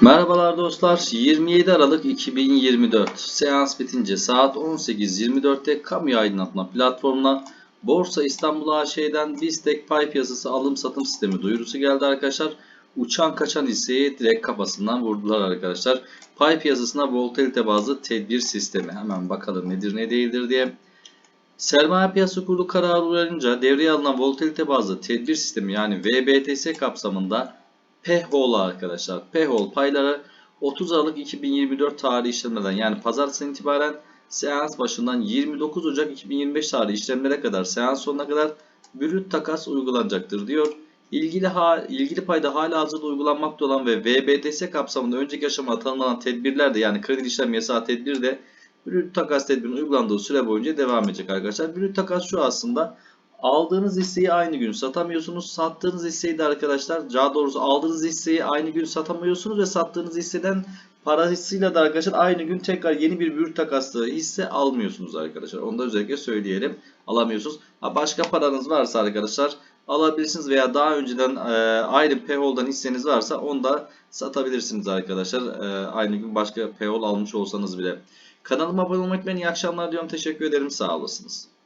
Merhabalar dostlar. 27 Aralık 2024 seans bitince saat 18.24'te kamu aydınlatma platformuna Borsa İstanbul AŞ'den Bistek pay piyasası alım satım sistemi duyurusu geldi arkadaşlar. Uçan kaçan hisseyi direkt kafasından vurdular arkadaşlar. Pay piyasasına volatilite bazlı tedbir sistemi. Hemen bakalım nedir ne değildir diye. Sermaye Piyasası Kurulu kararı uyarınca devreye alınan volatilite bazlı tedbir sistemi yani VBTS kapsamında PEHOL arkadaşlar. PEHOL payları 30 Aralık 2024 tarihi işlemlerden yani pazartesinden itibaren seans başından 29 Ocak 2025 tarihi işlemlere kadar seans sonuna kadar brüt takas uygulanacaktır diyor. İlgili, ha, ilgili payda hala hazırda uygulanmakta olan ve VBTS kapsamında önceki aşamada tanımlanan tedbirler de yani kredi işlem yasağı tedbiri de brüt takas tedbirinin uygulandığı süre boyunca devam edecek arkadaşlar. Brüt takas şu aslında Aldığınız hisseyi aynı gün satamıyorsunuz. Sattığınız hisseyi de arkadaşlar daha doğrusu aldığınız hisseyi aynı gün satamıyorsunuz ve sattığınız hisseden parasıyla da arkadaşlar aynı gün tekrar yeni bir bürüt takaslı hisse almıyorsunuz arkadaşlar. Onu da özellikle söyleyelim. Alamıyorsunuz. Ha, başka paranız varsa arkadaşlar alabilirsiniz veya daha önceden e, ayrı payhol'dan hisseniz varsa onu da satabilirsiniz arkadaşlar. E, aynı gün başka payhol almış olsanız bile. Kanalıma abone olmayı unutmayın. İyi akşamlar diyorum. Teşekkür ederim. Sağ olasınız.